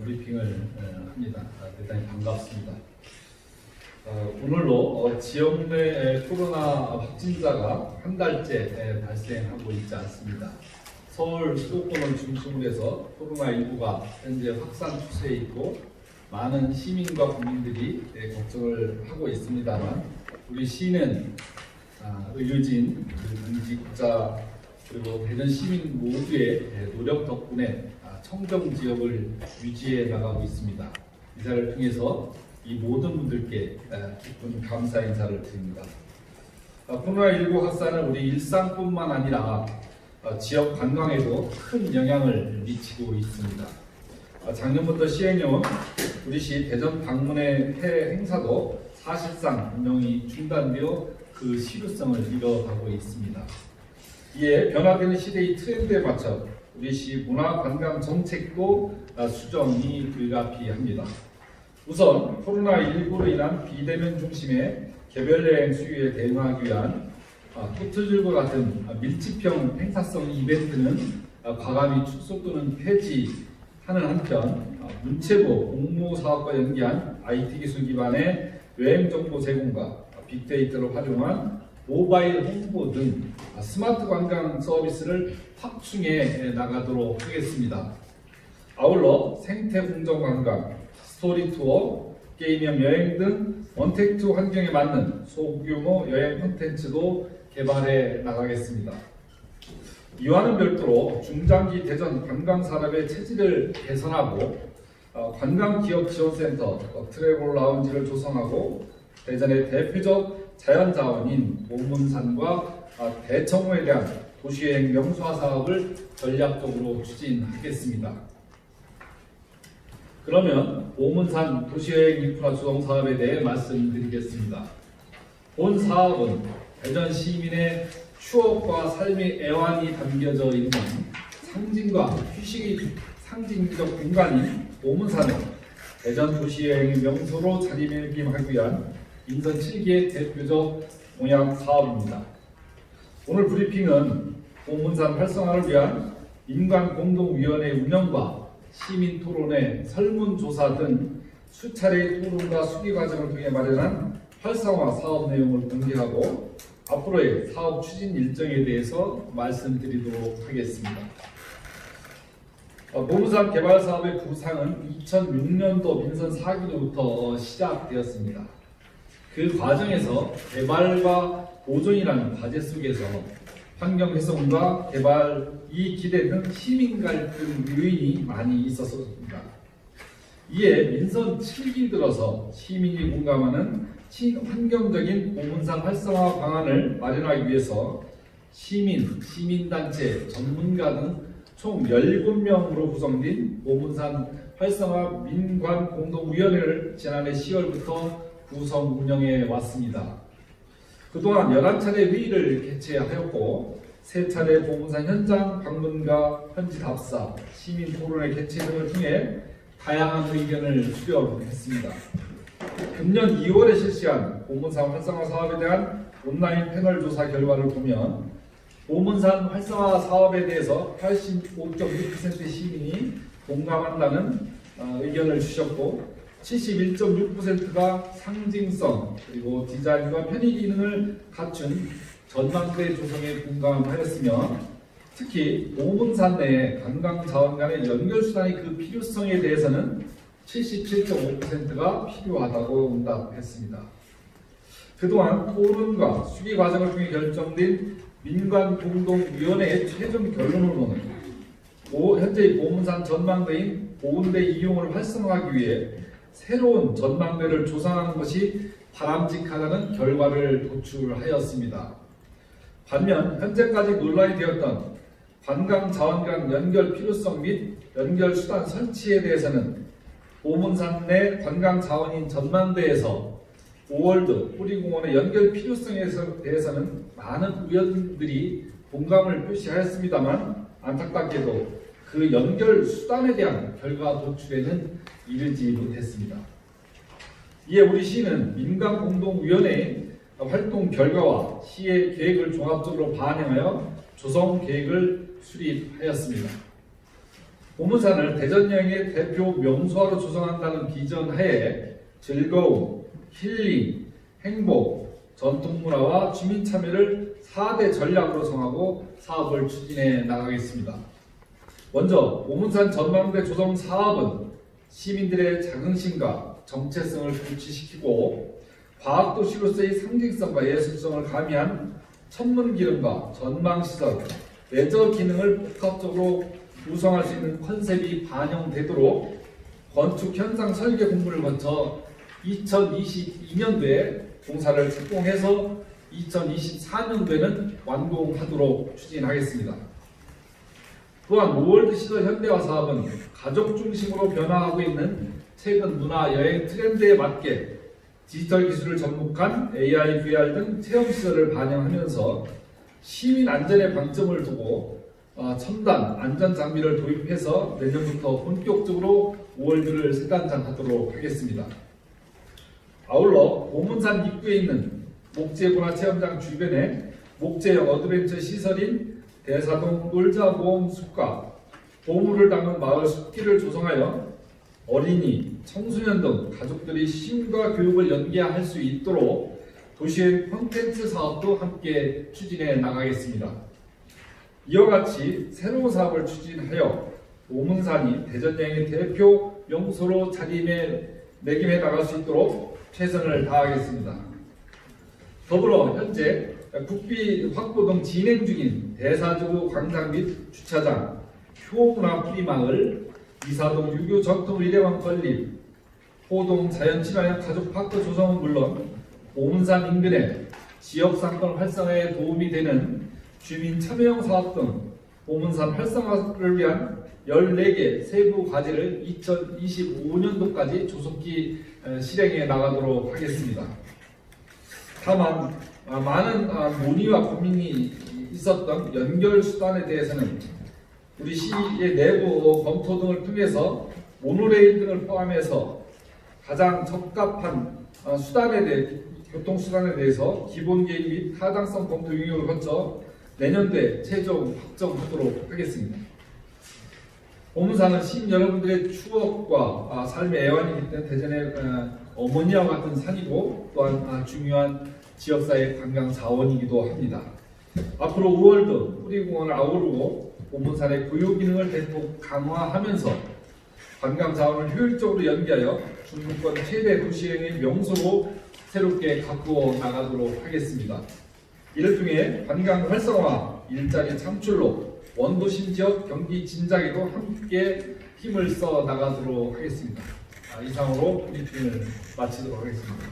브리핑을 어, 합니다. 아, 대단히 반갑습니다. 어, 오늘로 어, 지역 내 코로나 확진자가 한 달째 에, 발생하고 있지 않습니다. 서울 수도권을 중심으로 해서 코로나19가 현재 확산 추세에 있고 많은 시민과 국민들이 에, 걱정을 하고 있습니다만 우리 시는 아, 의료진, 응직자 그리고 대전 시민 모두의 에, 노력 덕분에 아, 청정 지역을 유지해 나가고 있습니다. 이 자를 통해서 이 모든 분들께 에, 깊은 감사 인사를 드립니다. 아, 코로나19 확산은 우리 일상뿐만 아니라 어, 지역 관광에도 큰 영향을 미치고 있습니다. 어, 작년부터 시행해온 우리 시 대전 방문의 해외 행사도 사실상 운영이 중단되어 그 실효성을 잃어가고 있습니다. 이에 변화되는 시대의 트렌드에 맞춰 우리 시 문화관광 정책도 어, 수정이 불가피합니다. 우선 코로나19로 인한 비대면 중심의 개별 여행 수요에 대응하기 위한 아, 토트질과 같은 아, 밀집형 행사성 이벤트는 아, 과감히 축소 또는 폐지하는 한편 아, 문체부 공모 사업과 연계한 IT 기술 기반의 여행 정보 제공과 아, 빅데이터를 활용한 모바일 홍보 등 아, 스마트 관광 서비스를 확충해 나가도록 하겠습니다. 아울러 생태 공정 관광, 스토리 투어, 게임형 여행 등 원택트 환경에 맞는 소규모 여행 콘텐츠도 개발해 나가겠습니다. 이와는 별도로 중장기 대전 관광 산업의 체질을 개선하고 어, 관광 기업 지원센터 어, 트래블 라운지를 조성하고 대전의 대표적 자연 자원인 오문산과 아, 대청호에 대한 도시여행 명소화 사업을 전략적으로 추진하겠습니다. 그러면 오문산 도시여행 인프라 조성 사업에 대해 말씀드리겠습니다. 본 사업은 대전 시민의 추억과 삶의 애환이 담겨져 있는 상징과 휴식의 상징적 공간인 오문산을 대전 도시여행 명소로 자리매김하기 위한 인선 7기의 대표적 공약 사업입니다. 오늘 브리핑은 오문산 활성화를 위한 민관공동위원회 운영과 시민 토론회, 설문조사 등 수차례의 토론과 수기 과정을 통해 마련한 활성화 사업 내용을 공개하고 앞으로의 사업 추진 일정에 대해서 말씀드리도록 하겠습니다. 어, 노무산 개발 사업의 구상은 2006년도 민선 4기로부터 시작되었습니다. 그 과정에서 개발과 보존이라는 과제 속에서 환경 훼손과 개발이 기대는 시민 갈등 요인이 많이 있었습니다. 이에 민선 7기 들어서 시민이 공감하는 친환경적인 보문산 활성화 방안을 마련하기 위해서 시민, 시민단체, 전문가 등 총 17명으로 구성된 보문산 활성화 민관 공동위원회를 지난해 10월부터 구성 운영해 왔습니다. 그동안 11차례 회의를 개최하였고 3차례 보문산 현장 방문과 현지 답사, 시민 토론회 개최 등을 통해 다양한 의견을 수렴했습니다. 금년 2월에 실시한 보문산 활성화 사업에 대한 온라인 패널 조사 결과를 보면 보문산 활성화 사업에 대해서 85.6% 시민이 공감한다는 어, 의견을 주셨고 71.6%가 상징성 그리고 디자인과 편의 기능을 갖춘 전망대 조성에 공감하였으며 특히 보문산 내의 관광 자원 간의 연결 수단의 그 필요성에 대해서는 77.5%가 필요하다고 응답했습니다. 그동안 토론과 수기 과정을 통해 결정된 민관 공동위원회의 최종 결론으로는 오- 현재의 보문산 전망대인 보훈대 이용을 활성화하기 위해 새로운 전망대를 조성하는 것이 바람직하다는 결과를 도출하였습니다. 반면 현재까지 논란이 되었던 관광 자원 간 연결 필요성 및 연결 수단 설치에 대해서는 보문산 내 관광 자원인 전망대에서 5월드 뿌리공원의 연결 필요성에 대해서는 많은 의원들이 공감을 표시하였습니다만 안타깝게도 그 연결 수단에 대한 결과 도출에는 이르지 못했습니다. 이에 우리 시는 민간공동위원회의 활동 결과와 시의 계획을 종합적으로 반영하여 조성 계획을 수립하였습니다. 보문산을 대전 여행의 대표 명소로 조성한다는 비전 하에 즐거움, 힐링, 행복, 전통문화와 주민 참여를 4대 전략으로 정하고 사업을 추진해 나가겠습니다. 먼저 오문산 전망대 조성 사업은 시민들의 자긍심과 정체성을 구치시키고 과학도시로서의 상징성과 예술성을 가미한 천문 기능과 전망 시설, 레저 기능을 복합적으로 구성할 수 있는 컨셉이 반영되도록 건축 현상 설계 공부를 거쳐 2022년도에 공사를 착공해서 2024년도에는 완공하도록 추진하겠습니다. 또한 로월드 시설 현대화 사업은 가족 중심으로 변화하고 있는 최근 문화 여행 트렌드에 맞게 디지털 기술을 접목한 AI, VR 등 체험 시설을 반영하면서 시민 안전에 방점을 두고 어, 첨단 안전 장비를 도입해서 내년부터 본격적으로 월드를 세단장하도록 하겠습니다. 아울러 오문산 입구에 있는 목재 문화체험장 주변에 목재형 어드벤처 시설인 대사동 놀자보험숲과 보물을 담은 마을 숲길을 조성하여 어린이, 청소년 등 가족들이 쉼과 교육을 연계할 수 있도록 도시의 콘텐츠 사업도 함께 추진해 나가겠습니다. 이와 같이 새로운 사업을 추진하여 오문산이 대전여행의 대표 명소로 자리매김해 나갈 수 있도록 최선을 다하겠습니다. 더불어 현재 국비 확보 등 진행 중인 대사주 광장 및 주차장, 효문화 프리마을, 이사동 유교 전통 의례원 건립, 호동 자연친화형 가족파크 조성은 물론 오문산 인근의 지역상권 활성화에 도움이 되는 주민 참여형 사업 등 오문산 활성화를 위한 14개 세부 과제를 2025년도까지 조속히 에, 실행해 나가도록 하겠습니다. 다만 아, 많은 아, 논의와 고민이 있었던 연결 수단에 대해서는 우리 시의 내부 검토 등을 통해서 모노레일 등을 포함해서 가장 적합한 아, 수단에 대해 교통 수단에 대해서 기본 계획 및 타당성 검토 용역을 거쳐 내년도에 최종 확정하도록 하겠습니다. 보문산은 시민 여러분들의 추억과 아, 삶의 애환이기 때문에 대전의 아, 어머니와 같은 산이고 또한 아, 중요한 지역사회 관광 자원이기도 합니다. 앞으로 5월도 뿌리공원을 아우르고 보문산의 고유 기능을 대폭 강화하면서 관광 자원을 효율적으로 연계하여 중부권 최대 도시행의 명소로 새롭게 가꾸어 나가도록 하겠습니다. 이를 통해 관광 활성화, 일자리 창출로 원도심 지역 경기 진작에도 함께 힘을 써 나가도록 하겠습니다. 아, 이상으로 브리핑을 마치도록 하겠습니다.